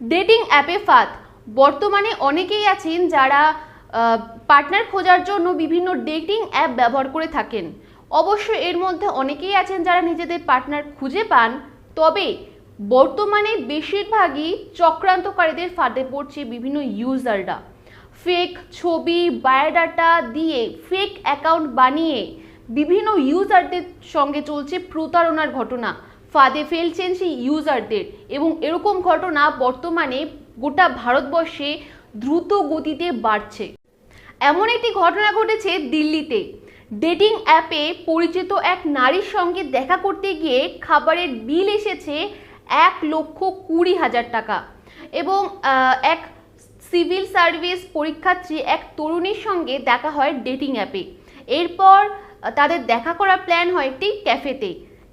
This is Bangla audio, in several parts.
ডেটিং অ্যাপে ফাঁদ। বর্তমানে অনেকেই আছেন যারা পার্টনার খোঁজার জন্য বিভিন্ন ডেটিং অ্যাপ ব্যবহার করে থাকেন। অবশ্য এর মধ্যে অনেকেই আছেন যারা নিজেদের পার্টনার খুঁজে পান, তবে বর্তমানে বেশিরভাগই চক্রান্তকারীদের ফাঁদে পড়ছে বিভিন্ন ইউজাররা ফেক ছবি বায়োডাটা দিয়ে ফেক অ্যাকাউন্ট বানিয়ে বিভিন্ন ইউজারদের সঙ্গে চলছে প্রতারণার ঘটনা। ফাঁদে ফেলছেন সেই ইউজারদের এবং এরকম ঘটনা বর্তমানে গোটা ভারতবর্ষে দ্রুত গতিতে বাড়ছে। এমন একটি ঘটনা ঘটেছে দিল্লিতে। ডেটিং অ্যাপে পরিচিত এক নারীর সঙ্গে দেখা করতে গিয়ে খাবারের বিল এসেছে এক লক্ষ কুড়ি হাজার টাকা। এবং এক সিভিল সার্ভিস পরীক্ষার্থী এক তরুণীর সঙ্গে দেখা হয় ডেটিং অ্যাপে এরপর, তাদের দেখা করার প্ল্যান হয় একটি ক্যাফেতে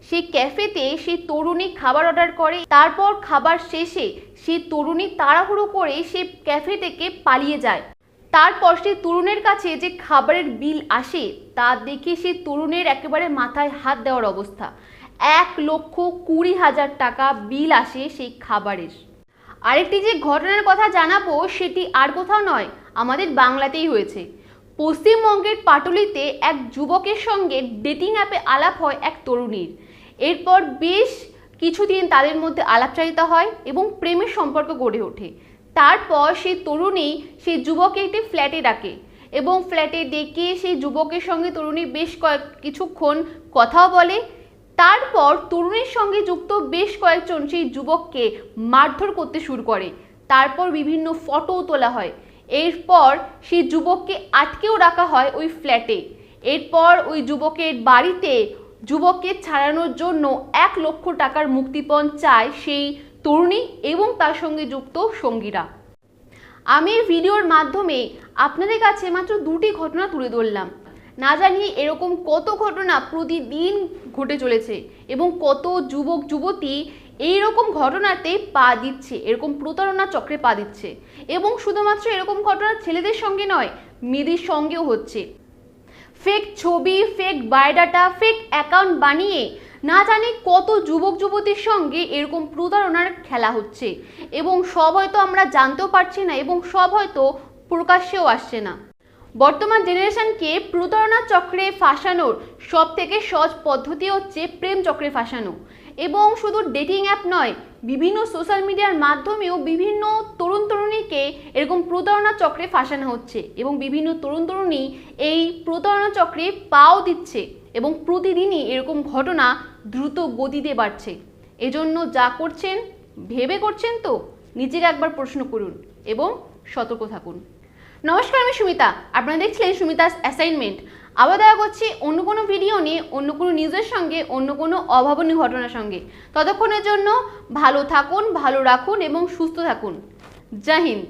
সেই ক্যাফেতে সেই তরুণী খাবার অর্ডার করে, তারপর খাবার শেষে সেই তরুণী তাড়াহুড়ো করে সে ক্যাফে থেকে পালিয়ে যায়। তারপর সেই তরুণের কাছে যে খাবারের বিল আসে, তা দেখে সেই তরুণের একেবারে মাথায় হাত দেওয়ার অবস্থা। এক লক্ষ কুড়ি হাজার টাকা বিল আসে সেই খাবারের। আরেকটি যে ঘটনার কথা জানাব, সেটি আর কোথাও নয়, আমাদের বাংলাতেই হয়েছে। পশ্চিমবঙ্গের পাটুলিতে এক যুবকের সঙ্গে ডেটিং অ্যাপে আলাপ হয় এক তরুণীর। এরপর বেশ কিছুদিন তাদের মধ্যে আলাপচারিতা হয় এবং প্রেমের সম্পর্ক গড়ে ওঠে। তারপর সেই তরুণী সেই যুবককে একটি ফ্ল্যাটে ডাকে এবং ফ্ল্যাটে ডেকে সেই যুবকের সঙ্গে তরুণী বেশ কয়েক, কিছুক্ষণ কথাও বলে। তারপর তরুণীর সঙ্গে যুক্ত বেশ কয়েকজন সেই যুবককে মারধর করতে শুরু করে। তারপর বিভিন্ন ফটোও তোলা হয়। এরপর সেই যুবককে আটকেও রাখা হয় ওই ফ্ল্যাটে। এরপর ওই যুবকের বাড়িতে যুবককে ছাড়ানোর জন্য এক লক্ষ টাকার মুক্তিপণ চায় সেই তরুণী এবং তার সঙ্গে যুক্ত সঙ্গীরা। আমি এই ভিডিওর মাধ্যমে আপনাদের কাছে মাত্র দুটি ঘটনা তুলে ধরলাম। না জানি এরকম কত ঘটনা প্রতিদিন ঘটে চলেছে এবং কত যুবক, যুবতী এই রকম ঘটনাতে পা দিচ্ছে, এরকম প্রতারণা চক্রে পা দিচ্ছে এবং শুধুমাত্র এরকম ঘটনা ছেলেদের সঙ্গে নয়, মেয়েদের সঙ্গেও হচ্ছে। ফেক ছবি ফেক বায়োডাটা ফেক অ্যাকাউন্ট বানিয়ে না জানি কত যুবক যুবতীর সঙ্গে এরকম প্রতারণার খেলা হচ্ছে। এবং সব হয়তো আমরা জানতেও পারছি না এবং সব হয়তো প্রকাশ্যেও আসছে না। বর্তমান জেনারেশনকে প্রতারণা চক্রে ফাঁসানোর সব থেকে সহজ পদ্ধতি হচ্ছে প্রেম চক্রে ফাঁসানো। এবং শুধু ডেটিং অ্যাপ নয়, বিভিন্ন সোশ্যাল মিডিয়ার মাধ্যমেও বিভিন্ন তরুণ তরুণীকে এরকম প্রতারণা চক্রে ফাঁসানো হচ্ছে এবং বিভিন্ন তরুণ তরুণী এই প্রতারণা চক্রে পাও দিচ্ছে এবং প্রতিদিনই এরকম ঘটনা দ্রুত গতিতে বাড়ছে। এজন্য যা করছেন, ভেবে করছেন তো? নিজেকে একবার প্রশ্ন করুন এবং সতর্ক থাকুন। নমস্কার, আমি সুমিতা। আপনারা দেখছিলেন সুমিতাস অ্যাসাইনমেন্ট আবার দেখা করছি অন্য কোনো ভিডিও নিয়ে, অন্য কোনো নিউজের সঙ্গে, অন্য কোনো অভাবনীয় ঘটনার সঙ্গে। ততক্ষণের জন্য ভালো থাকুন, ভালো রাখুন এবং সুস্থ থাকুন। জয় হিন্দ।